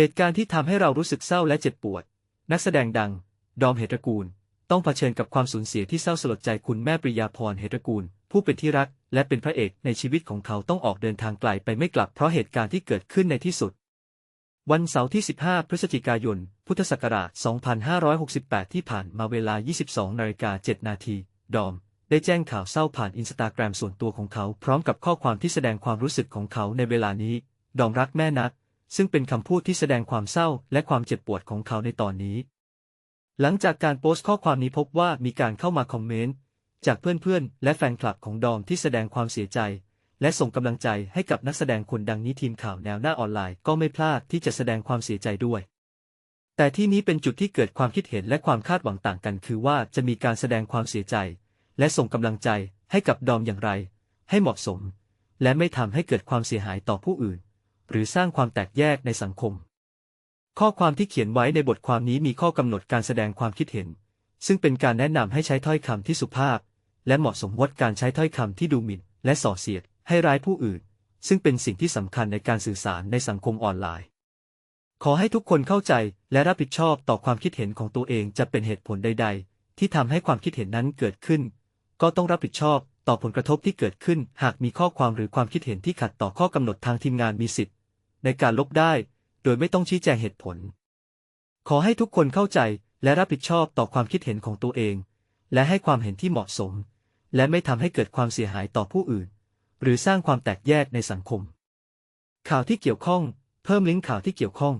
เหตุการณ์ที่ทำให้เรารู้สึกเศร้าและเจ็บปวด นักแสดงดัง ดอมเหตระกูล ต้องเผชิญกับความสูญเสียที่เศร้าสลดใจคุณแม่ปริยาพรเหตระกูล ผู้เป็นที่รัก และเป็นพระเอกในชีวิตของเขาต้องออกเดินทางไกลไปไม่กลับเพราะเหตุการณ์ที่เกิดขึ้นในที่สุด วันเสาร์ที่ 15 พฤศจิกายน พุทธศักราช 2568 ที่ผ่านมาเวลา 22นาฬิกา7นาทีดอมได้แจ้งข่าวเศร้าผ่านอินสตาแกรมส่วนตัวของเขา พร้อมกับข้อความที่แสดงความรู้สึกของเขาในเวลานี้ ดอมรักแม่นัก ซึ่งเป็นคำพูดที่แสดงความเศร้าและความเจ็บปวดของเขาในตอนนี้ หลังจากการโพสต์ข้อความนี้พบว่ามีการเข้ามาคอมเมนต์จากเพื่อนๆ และแฟนคลับของดอมที่แสดงความเสียใจ และส่งกำลังใจให้กับนักแสดงคนดังนี้ทีมข่าวแนวหน้าออนไลน์ก็ไม่พลาดที่จะแสดงความเสียใจด้วย แต่ที่นี้เป็นจุดที่เกิดความคิดเห็นและความคาดหวังต่างกัน คือว่าจะมีการแสดงความเสียใจ และส่งกำลังใจให้กับดอมอย่างไร ให้เหมาะสม และไม่ทำให้เกิดความเสียหายต่อผู้อื่น หรือสร้างความแตกแยกในสังคม ข้อความที่เขียนไว้ในบทความนี้มีข้อกำหนดการแสดงความคิดเห็น ซึ่งเป็นการแนะนำให้ใช้ถ้อยคำที่สุภาพ และเหมาะสมงดการใช้ถ้อยคำที่ดูหมิ่น และส่อเสียด ให้ร้ายผู้อื่น ซึ่งเป็นสิ่งที่สำคัญในการสื่อสารในสังคมออนไลน์ ขอให้ทุกคนเข้าใจและรับผิดชอบต่อความคิดเห็นของตัวเองจะเป็นเหตุผลใด ๆ ที่ทำให้ความคิดเห็นนั้นเกิดขึ้น ก็ต้องรับผิดชอบต่อผลกระทบที่เกิดขึ้น หากมีข้อความหรือความคิดเห็นที่ขัดต่อข้อกำหนดทางทีมงานมีสิทธิ ในการลบได้ โดยไม่ต้องชี้แจงเหตุผล ขอให้ทุกคนเข้าใจและรับผิดชอบต่อความคิดเห็นของตัวเอง และให้ความเห็นที่เหมาะสม และไม่ทำให้เกิดความเสียหายต่อผู้อื่น หรือสร้างความแตกแยกในสังคม ข่าวที่เกี่ยวข้อง เพิ่มลิงก์ข่าวที่เกี่ยวข้อง